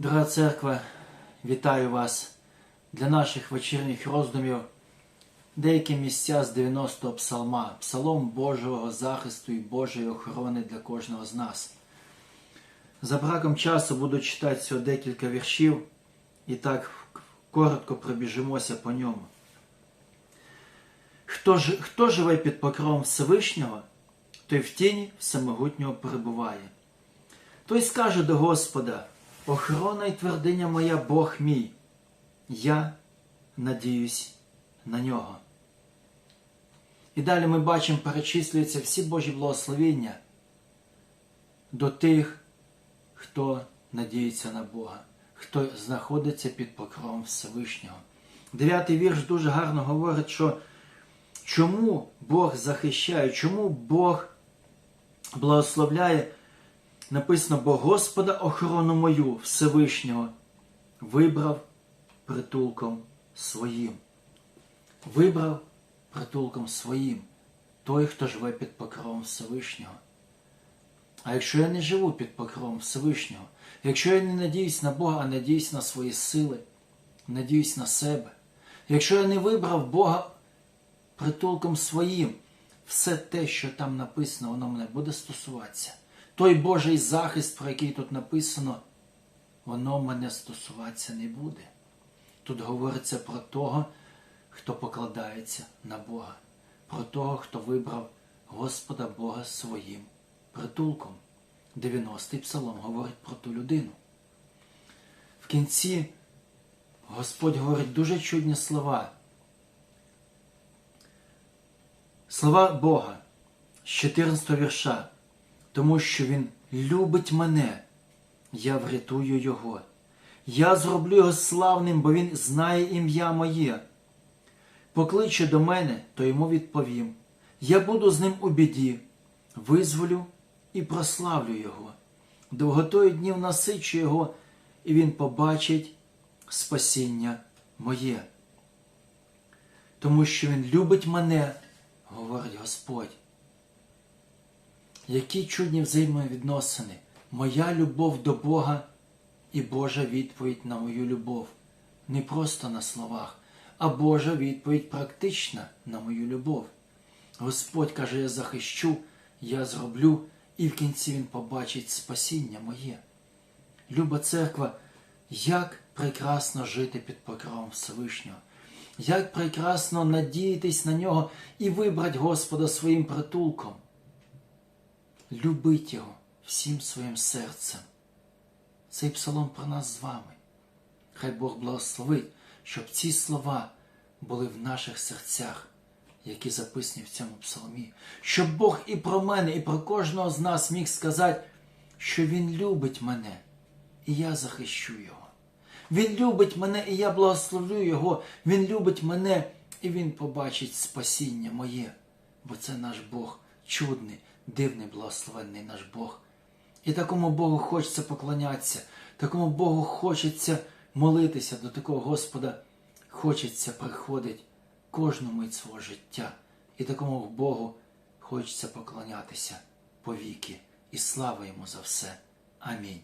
Дорога церква, вітаю вас для наших вечірніх роздумів. Деякі місця з 90-го псалма, псалом Божого захисту і Божої охорони для кожного з нас. За браком часу буду читати всього декілька віршів і так коротко пробіжимося по ньому. Хто, ж, хто живе під покровом Всевишнього, той в тіні всемогутнього перебуває. Той скаже до Господа, охорона й твердиня моя Бог мій, я надіюсь на нього. І далі ми бачимо, перечислюються всі Божі благословіння до тих, хто надіється на Бога, хто знаходиться під покровом Всевишнього. Дев'ятий вірш дуже гарно говорить, що чому Бог захищає, чому Бог благословляє. Написано, бо Господа охорону мою Всевишнього вибрав притулком своїм. Вибрав притулком своїм той, хто живе під покровом Всевишнього. А якщо я не живу під покровом Всевишнього, якщо я не надіюсь на Бога, а надіюсь на свої сили, надіюсь на себе, якщо я не вибрав Бога притулком своїм, все те, що там написано, воно мене буде стосуватися. Той Божий захист, про який тут написано, воно мене стосуватися не буде. Тут говориться про того, хто покладається на Бога, про того, хто вибрав Господа Бога своїм притулком. 90-й псалом говорить про ту людину. В кінці Господь говорить дуже чудні слова. Слова Бога з 14 вірша тому що Він любить мене, я врятую Його. Я зроблю його славним, бо Він знає ім'я моє. Покличе до мене, то йому відповім. Я буду з ним у біді, визволю і прославлю Його. Довготою днів насичу Його, і Він побачить спасіння моє. Тому що Він любить мене, говорить Господь. Які чудні взаємовідносини, моя любов до Бога і Божа відповідь на мою любов. Не просто на словах, а Божа відповідь практична на мою любов. Господь каже, я захищу, я зроблю, і в кінці Він побачить спасіння моє. Люба церква, як прекрасно жити під покровом Всевишнього, як прекрасно надіятись на нього і вибрати Господа своїм притулком любить Його всім своїм серцем. Цей псалом про нас з вами. Хай Бог благословить, щоб ці слова були в наших серцях, які записані в цьому псалмі. Щоб Бог і про мене, і про кожного з нас міг сказати, що Він любить мене, і я захищу Його. Він любить мене, і я благословлю Його. Він любить мене, і Він побачить спасіння моє, бо це наш Бог чудний дивний, благословенний наш Бог. І такому Богу хочеться поклонятися, такому Богу хочеться молитися до такого Господа, хочеться приходить кожну мить свого життя. І такому Богу хочеться поклонятися повіки. І слава йому за все. Амінь.